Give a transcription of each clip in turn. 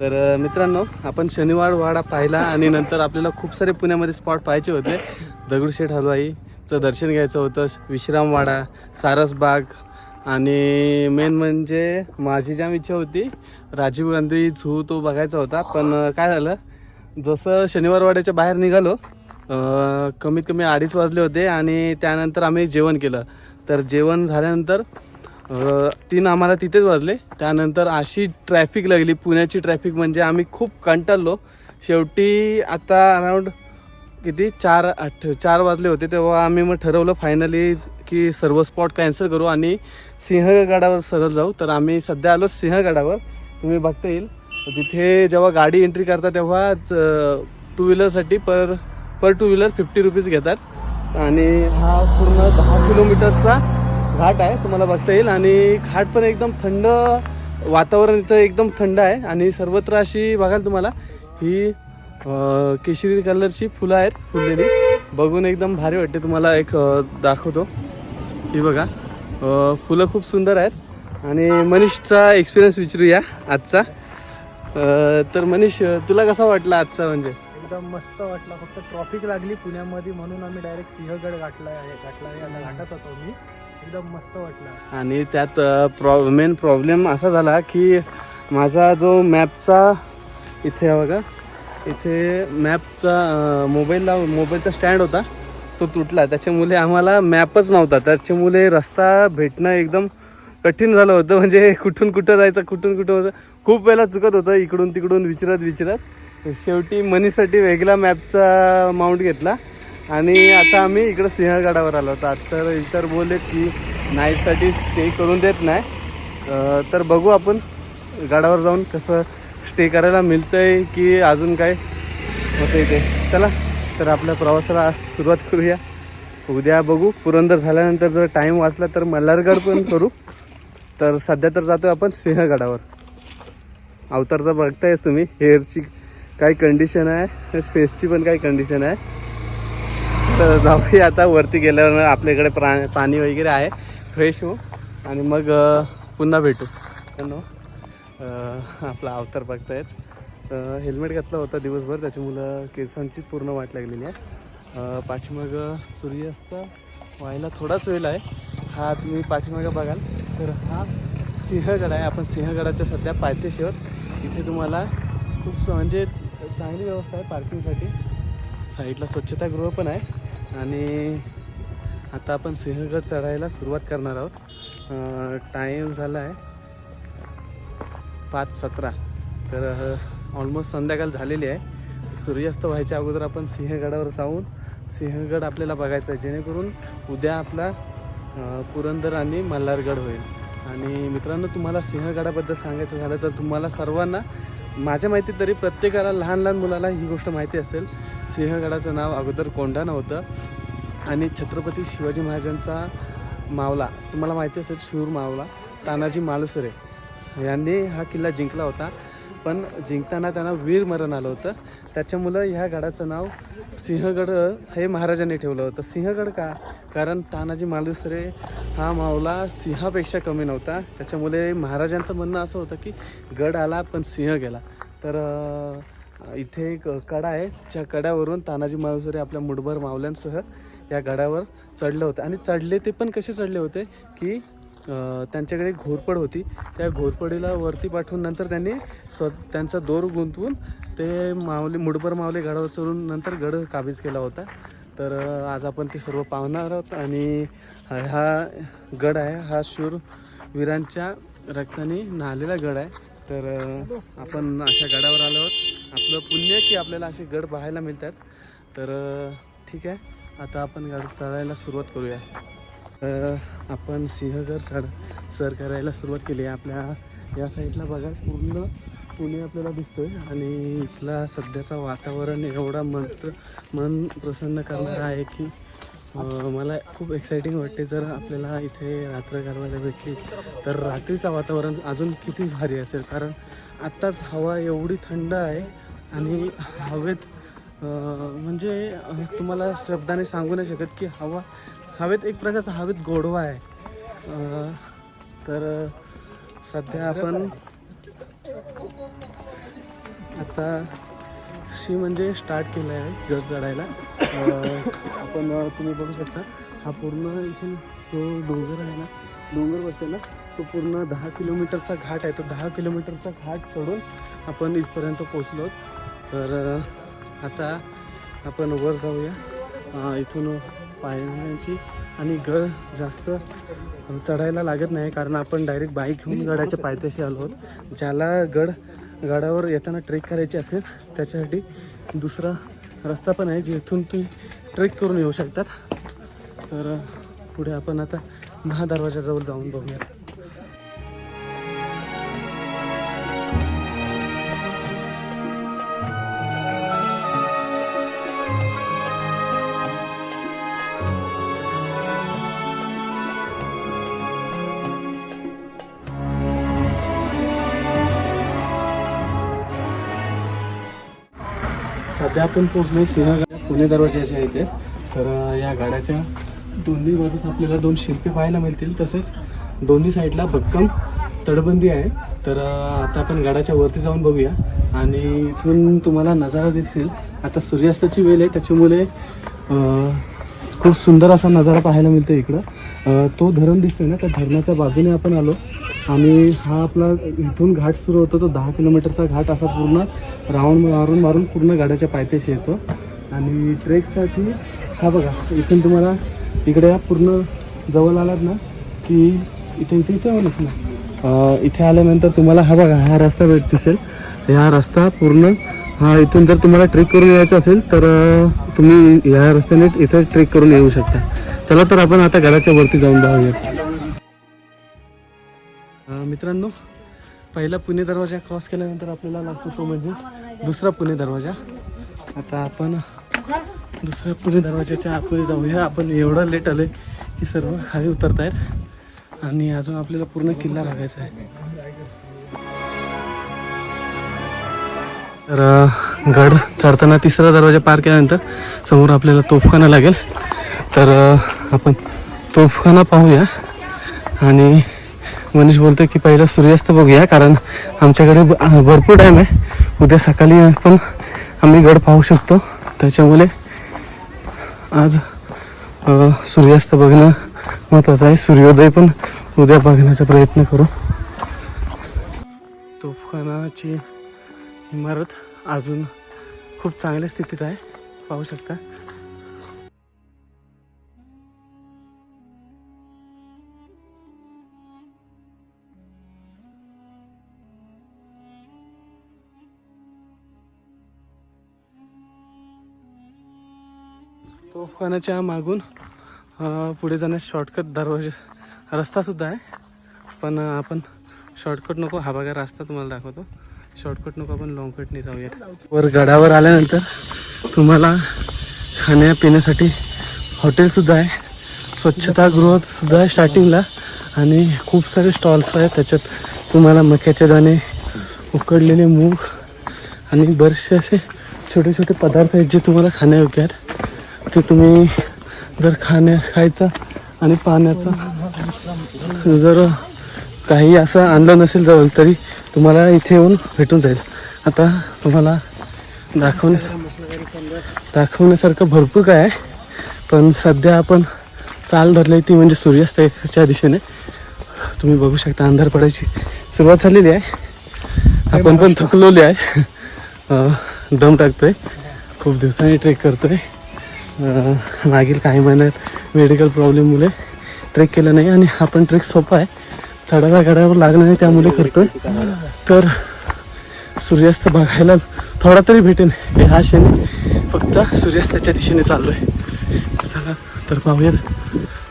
तर मित्रांनो आपण शनिवार वाडा पाहिला आणि नंतर आपल्याला खूप सारे पुण्यामध्ये स्पॉट पाहायचे होते. दगडूशेठ हलवाईचं दर्शन घ्यायचं होतं विश्रामवाडा सारसबाग आणि मेन म्हणजे माझी जाम इच्छा होती राजीव गांधी झू तो बघायचा होता. पण काय झालं जसं शनिवार वाड्याच्या बाहेर निघालो कमीत कमी अडीच वाजले होते आणि त्यानंतर आम्ही जेवण केलं. तर जेवण झाल्यानंतर तीन आम्हाला तिथेच वाजले. त्यानंतर अशी ट्रॅफिक लागली. पुण्याची ट्रॅफिक म्हणजे आम्ही खूप कंटाळलो. शेवटी आता अराऊंड किती? चार आठ चार वाजले होते. तेव्हा आम्ही मग ठरवलं फायनली की सर्व स्पॉट कॅन्सल करू आणि सिंहगडावर सरळ जाऊ. तर आम्ही सध्या आलो सिंहगडावर. तुम्ही बघता येईल. तिथे जेव्हा गाडी एंट्री करता तेव्हाच टू व्हीलरसाठी पर पर टू व्हीलर फिफ्टी रुपीज घेतात. आणि हा पूर्ण दहा किलोमीटरचा घाट आहे तुम्हाला बघता येईल. आणि घाट पण एकदम थंड वातावरण इथं एकदम थंड आहे. आणि सर्वत्र अशी बघाल तुम्हाला ही केशरी कलरची फुलं आहेत फुललेली. बघून एकदम भारी वाटते. तुम्हाला एक दाखवतो. ही बघा फुलं खूप सुंदर आहेत. आणि मनीषचा एक्सपिरियन्स विचारूया आजचा. तर मनीष तुला कसा वाटला आजचा म्हणजे? एकदम मस्त वाटला. फक्त ट्रॉफिक लागली पुण्यामध्ये म्हणून आम्ही डायरेक्ट सिंहगड गाठला आहे गाठला आहे. घाटात होतो मी. एकदम मस्त वाटला. आणि त्यात प्रॉ मेन प्रॉब्लेम असा झाला की माझा जो मॅपचा इथे बघा इथे मॅपचा मोबाईलला मोबाईलचा स्टँड होता तो तुटला. त्याच्यामुळे आम्हाला मॅपच नव्हता. त्याच्यामुळे रस्ता भेटणं एकदम कठीण झालं होतं. म्हणजे कुठून कुठं जायचं कुठून कुठं होतं खूप वेळा चुकत होतं. इकडून तिकडून विचारत विचारत. शेवटी मनीसाठी वेगळा मॅपचा माउंट घेतला. आणि आता आम्ही इकडं सिंहगडावर आलो. होतो तर इतर बोलले की नाईटसाठी स्टे करून देत नाही. तर बघू आपण गडावर जाऊन कसं स्टे करायला मिळतंय की अजून काय होतंय ते. चला तर आपल्या प्रवासाला सुरुवात करूया. उद्या बघू. पुरंदर झाल्यानंतर जर टाईम वाचला तर मल्हारगड पण करू. तर सध्या तर जातो आपण सिंहगडावर. अवतार तर बघतायच तुम्ही. हेअरची काय कंडिशन आहे? फेसची पण काय कंडिशन आहे? तर जाऊया आता वरती गेल्यावर आपल्याकडे प्रा पाणी वगैरे आहे. फ्रेश हो आणि मग पुन्हा भेटू. कारण आपला अवतार बघतायच हेल्मेट घातलं होतं दिवसभर. त्याची मुलं केसांची पूर्ण वाट लागलेली आहे. पाठीमाग सूर्यास्त व्हायला थोडाच वेळ आहे. हा तुम्ही पाठीमागं बघाल. तर हा सिंहगड आहे. आपण सिंहगडाच्या सध्या पायथ्याशी आहोत. इथे तुम्हाला खूप स- म्हणजे चांगली व्यवस्था आहे पार्किंगसाठी साईडला स्वच्छतागृह पण आहे. आणि आता आपण सिंहगड चढायला सुरुवात करणार आहोत. टाईम झाला आहे पाच सतरा. तर ऑलमोस्ट संध्याकाळ झालेली आहे. सूर्यास्त व्हायच्या अगोदर आपण सिंहगडावर जाऊन सिंहगड आपल्याला बघायचा आहे. जेणेकरून उद्या आपला पुरंदर आणि मल्हारगड होईल. आणि मित्रांनो तुम्हाला सिंहगडाबद्दल सांगायचं झालं तर तुम्हाला सर्वांना माझ्या माहितीत तरी प्रत्येकाला लहान लहान मुलाला ही गोष्ट माहिती असेल. सिंहगडाचं नाव अगोदर कोंढाणा नव्हतं आणि छत्रपती शिवाजी महाराजांचा मावला तुम्हाला माहिती असेल शूर मावला तानाजी मालुसरे. यांनी हा किल्ला जिंकला होता. पण जिंकताना त्यांना वीर मरण आलं होतं. त्याच्यामुळं ह्या गडाचं नाव सिंहगड हे महाराजांनी ठेवलं होतं. सिंहगड का? कारण तानाजी मालुसरे हा मावला सिंहापेक्षा कमी नव्हता. त्याच्यामुळे महाराजांचं म्हणणं असं होतं की गड आला पण सिंह गेला. तर इथे एक कडा आहे. ज्या कड्यावरून तानाजी मालुसरे आपल्या मुठभर मावल्यांसह या गडावर चढलं होतं. आणि चढले ते पण कसे चढले होते? की त्यांच्याकडे घोरपड होती. त्या घोरपडीला वरती पाठवून नंतर त्यांनी स्व त्यांचा दोर गुंतवून ते मावले मुडबर मावले गडावर चढून नंतर गड काबीज केला होता. तर आज आपण ते सर्व पाहणार आहोत आणि हा गड आहे हा शूर वीरांच्या रक्ताने नाहलेला गड आहे. तर आपण अशा गडावर आलो आहोत. आपलं पुण्य की आपल्याला असे गड पाहायला मिळतात. तर ठीक आहे. आता आपण गड चढायला सुरुवात करूया. आपण सिंहगड सर सर करायला सुरुवात केली. आहे आपल्या या साईडला बघा पूर्ण पुणे आपल्याला दिसतोय आणि इथला सध्याचा वातावरण एवढा मन मन प्रसन्न करणारा आहे की मला खूप एक्साइटिंग वाटते जर आपल्याला इथे रात्र घालवायला भेटली तर रात्रीचं वातावरण अजून किती भारी असेल. कारण आत्ताच हवा एवढी थंड आहे आणि हवेत म्हणजे तुम्हाला शब्दाने सांगू नाही शकत की हवा हवेत एक प्रकारचा हवेत गोडवा आहे. तर सध्या आपण आता शी म्हणजे स्टार्ट केलं आहे गड चढायला. आपण तुम्ही बघू शकता हा पूर्ण इथून जो डोंगर आहे ना डोंगर बसते ना तो पूर्ण दहा किलोमीटरचा घाट आहे. तो दहा किलोमीटरचा घाट चढून आपण इथपर्यंत पोचलो तर आता आपण वर जाऊया. इथून पायांची आणि गड जास्त चढायला लागत नाही कारण आपण डायरेक्ट बाईक घेऊन गडाच्या पायथ्याशी आलो आहोत. ज्याला गड गडावर येताना ट्रेक करायची असेल त्याच्यासाठी दुसरा रस्ता पण आहे जिथून तुम्ही ट्रेक करून येऊ शकतात. तर पुढे आपण आता महादरवाजाजवळ जाऊन बघूया सध्या आपण पोहोचलोय सिंहगड पुणे दरवाजाच्या इथे. तर या गाड्याच्या दोन्ही बाजूस आपल्याला दोन शिल्पे पाहायला मिळतील. तसेच दोन्ही साईडला भक्कम तटबंदी आहे. तर आता आपण गाड्याच्या वरती जाऊन बघूया. आणि इथून तुम्हाला नजारा देतील आता सूर्यास्ताची वेळ आहे. त्याच्यामुळे खूप सुंदर असा नजारा पाहायला मिळतो इकडं. तो धरण दिसतोय ना? त्या धरणाच्या बाजूने आपण आलो. आणि हा आपला इथून घाट सुरू होतो तो दहा किलोमीटरचा घाट असा पूर्ण राऊंड मारून मारून पूर्ण गाड्याच्या पायथ्याशी येतो. आणि ट्रेकसाठी हा बघा इथून तुम्हाला इकडे या पूर्ण जवळ आलात ना की इथे इथे इथे आलात ना इथे आल्यानंतर तुम्हाला हा बघा हा रस्ता भेट दिसेल. हा रस्ता पूर्ण हा इथून जर तुम्हाला ट्रेक करून यायचं असेल तर तुम्ही या रस्त्याने इथे ट्रेक करून येऊ शकता. चला तर आपण आता घराच्या वरती जाऊन जाऊया मित्रांनो पहिला पुणे दरवाजा क्रॉस केल्यानंतर आपल्याला लागतो तो म्हणजे दुसरा पुणे दरवाजा. आता आपण दुसऱ्या पुणे दरवाजाच्या आतमध्ये जाऊया. आपण एवढं लेट आले की सर्व खाली उतरतायत आणि अजून आपल्याला पूर्ण किल्ला लागायचा आहे. तर गड चढताना तिसरा दरवाजा पार केल्यानंतर समोर आपल्याला तोफखाना लागेल. तर आपण तोफखाना पाहूया आणि मनीष बोलतोय की पहिलं सूर्यास्त बघूया कारण आमच्याकडे भरपूर टाईम आहे. उद्या सकाळी पण आम्ही गड पाहू शकतो. त्याच्यामुळे आज सूर्यास्त बघणं महत्त्वाचं आहे. सूर्योदय पण उद्या बघण्याचा प्रयत्न करू. तोफखानाची इमारत अजून खूप चांगल्या स्थितीत आहे. पाहू शकता. तोफखानाच्या मागून पुढे जाण्यास शॉर्टकट दरवाजा रस्तासुद्धा आहे. पण आपण शॉर्टकट नको हा बघा रस्ता तुम्हाला दाखवतो. शॉर्टकट नको आपण लॉंगकटने जाऊया वर गडावर आल्यानंतर तुम्हाला खाण्यापिण्यासाठी हॉटेलसुद्धा आहे. स्वच्छतागृहसुद्धा आहे स्टार्टिंगला आणि खूप सारे स्टॉल्स आहेत. त्याच्यात तुम्हाला मक्याचे दाणे उकडलेले मूग आणि बरेचसे असे छोटे छोटे पदार्थ आहेत जे तुम्हाला खाण्यायोग्य आहेत. ते तुम्ही जर खाण्या खायचा आणि पाण्याचा जर काही असं आणलं नसेल जवळ तरी तुम्हाला इथे येऊन भेटून जाईल. आता तुम्हाला दाखवण्या दाखवण्यासारखं भरपूर काय आहे. पण सध्या आपण चाल धरली ती म्हणजे सूर्यास्ताच्या दिशेने. तुम्ही बघू शकता अंधार पडायची सुरुवात झालेली आहे. आपण पण थकलोले आहे. दम टाकतोय. खूप दिवसांनी ट्रेक करतोय. मागील काही महिन्यात मेडिकल प्रॉब्लेममुळे ट्रेक केलं नाही आणि हा पण ट्रेक सोपा आहे. चढायला गडावर लागणार नाही त्यामुळे करतोय. तर सूर्यास्त बघायला थोडा तरी भेटेल हे हा शनी फक्त सूर्यास्ताच्या दिशेने चाललो आहे चला तर पाहूयात.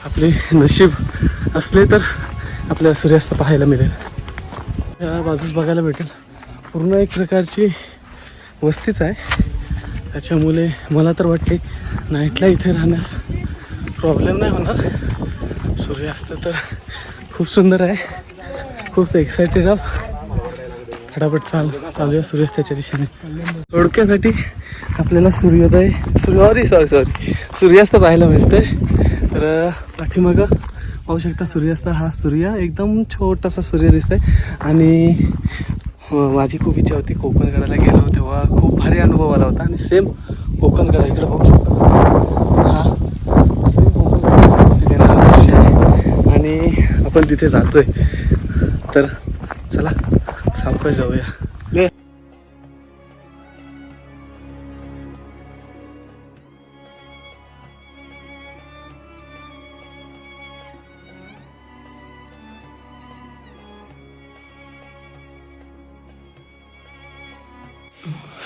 आपले नशीब असले तर आपल्याला सूर्यास्त पाहायला मिळेल. या बाजूस बघायला भेटेल. पूर्ण एक प्रकारची वस्तीच आहे. त्याच्यामुळे मला तर वाटते नाईटला इथे राहण्यास प्रॉब्लेम नाही होणार. सूर्यास्त तर खूप सुंदर आहे. खूप एक्सायटेड आहोत. फटाफट चाल चालूया सूर्यास्ताच्या दिशेने. थोडक्यासाठी आपल्याला सूर्योदय सॉरी सॉरी सॉरी सूर्यास्त पाहायला मिळतंय. तर पाठीमागं पाहू शकता सूर्यास्त. हा सूर्य एकदम छोटासा सूर्य दिसतंय. आणि माझी खूप इच्छा होती कोकणगडाला गेलो तेव्हा. खूप भारी अनुभव आला होता. आणि सेम कोकणगडा इकडे बघू शकतो. हा सेम कोकणगड. तिथे दृश्य आहे. आणि आपण तिथे जातोय. तर चला सावकाश जाऊया. ले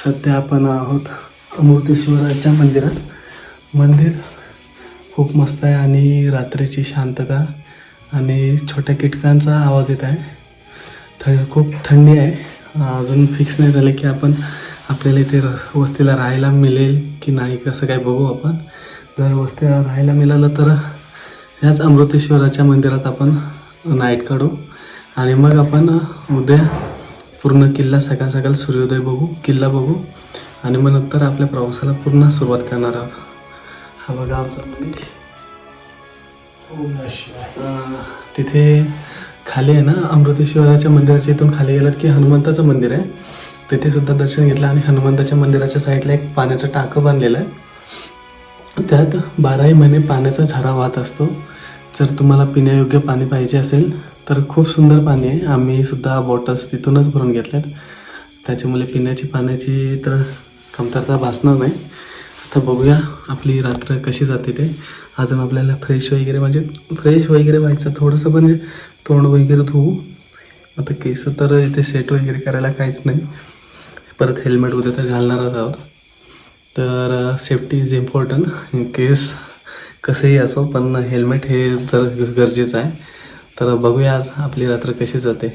सध्या आपण आहोत अमृतेश्वराच्या मंदिरात. मंदिर खूप मस्त आहे आणि रात्रीची शांतता आणि छोट्या कीटकांचा आवाज येत आहे. थंड खूप थंडी आहे. अजून फिक्स नाही झालं की आपण आपल्याला इथे र- वस्तीला राहायला मिळेल की नाही कसं काय बघू आपण. जर वस्तीला राहायला मिळालं तर ह्याच अमृतेश्वराच्या मंदिरात आपण नाईट काढू. आणि मग आपण उद्या पूर्ण किल्ला सकाळ सकाळ सूर्योदय बघू किल्ला बघू. आणि मग नंतर आपल्या प्रवासाला पूर्ण सुरुवात करणार आहोत. हा बघा आमचा तिथे खाली आहे ना अमृतेश्वराच्या मंदिराच्या इथून खाली गेलात की हनुमंताचं मंदिर आहे. तिथे सुद्धा दर्शन घेतलं आणि हनुमंताच्या मंदिराच्या साईडला एक पाण्याचं टाकं बांधलेलं आहे. त्यात बाराही महिने पाण्याचा झरा वाहत असतो. जर तुम्हाला पिण्यायोग्य पाणी पाहिजे असेल तर खूप सुंदर पाणी आहे. आम्ही सुद्धा बॉटल्स तिथूनच भरून घेतल्यात त्याच्यामुळे पिण्याची पाण्याची तर कमतरता भासणार नाही. आता बघूया आपली रात्र कशी जाते ते. अजून आपल्याला फ्रेश वगैरे म्हणजे फ्रेश वगैरे व्हायचं थोडंसं म्हणजे तोंड वगैरे धुवू. आता केस तर इथे सेट वगैरे करायला काहीच नाही. परत हेल्मेट उद्या तर घालणारच आहोत. तर सेफ्टी इज इम्पॉर्टंट केस कसंही असो पण हेल्मेट हे जर गरजेचं आहे. तर बघूया आज आपली रात्र कशी जाते.